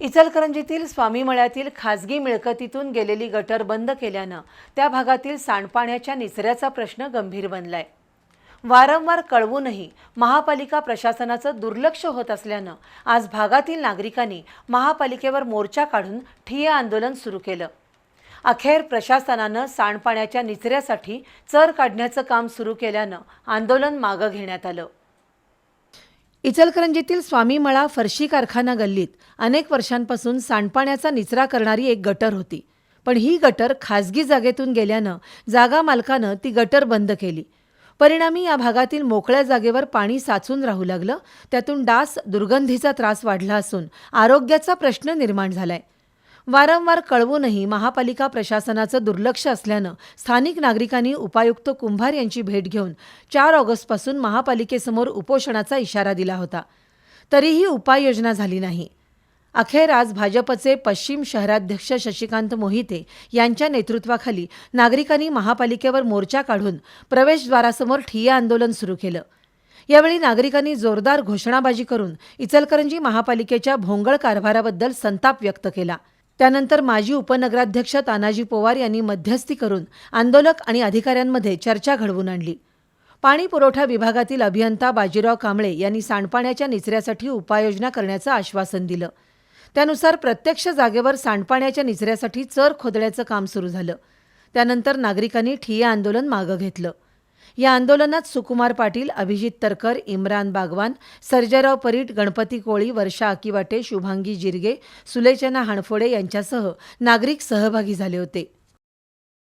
इचलकरंजीतील स्वामीमळ्यातील खासगी मिळकतीतून गेलेली गटर बंद केल्यानं त्या भागातील सांडपाण्याच्या निचऱ्याचा प्रश्न गंभीर बनलाय. वारंवार कळवूनही महापालिका प्रशासनाचं दुर्लक्ष होत असल्यानं आज भागातील नागरिकांनी महापालिकेवर मोर्चा काढून ठिय्या आंदोलन सुरू केलं. अखेर प्रशासनानं सांडपाण्याच्या निचऱ्यासाठी चर काढण्याचं काम सुरू केल्यानं आंदोलन मागं घेण्यात आलं. इचलकरंजीतील स्वामीमळा फरशी कारखाना गल्लीत अनेक वर्षांपासून सांडपाण्याचा निचरा करणारी एक गटर होती. पण ही गटर खाजगी जागेतून गेल्यानं जागा मालकानं ती गटर बंद केली. परिणामी या भागातील मोकळ्या जागेवर पाणी साचून राहू लागलं. त्यातून डास दुर्गंधीचा त्रास वाढला असून आरोग्याचा प्रश्न निर्माण झालाय. वारंवार कळवूनही महापालिका प्रशासनाचं दुर्लक्ष असल्यानं स्थानिक नागरिकांनी उपायुक्त कुंभार यांची भेट घेऊन चार ऑगस्टपासून महापालिकेसमोर उपोषणाचा इशारा दिला होता. तरीही उपाययोजना झाली नाही. अखेर आज भाजपचे पश्चिम शहराध्यक्ष शशिकांत मोहिते यांच्या नेतृत्वाखाली नागरिकांनी महापालिकेवर मोर्चा काढून प्रवेशद्वारासमोर ठिय्या आंदोलन सुरू केलं. यावेळी नागरिकांनी जोरदार घोषणाबाजी करून इचलकरंजी महापालिकेच्या भोंगळ कारभाराबद्दल संताप व्यक्त केला. त्यानंतर माजी उपनगराध्यक्ष तानाजी पोवार यांनी मध्यस्थी करून आंदोलक आणि अधिकाऱ्यांमध्ये चर्चा घडवून आणली. पाणी पुरवठा विभागातील अभियंता बाजीराव कांबळे यांनी सांडपाण्याच्या निचऱ्यासाठी उपाययोजना करण्याचं आश्वासन दिलं. त्यानुसार प्रत्यक्ष जागेवर सांडपाण्याच्या निचऱ्यासाठी चर खोदण्याचं काम सुरू झालं. त्यानंतर नागरिकांनी ठिय्या आंदोलन मागं घेतलं. या आंदोलनात सुकुमार पाटील अभिजित तरकर इम्रान बागवान सर्जेराव परीट गणपती कोळी वर्षा अकिवाटे शुभांगी जिरगे सुलेचना हाणफोडे यांच्यासह नागरिक सहभागी झाले होते.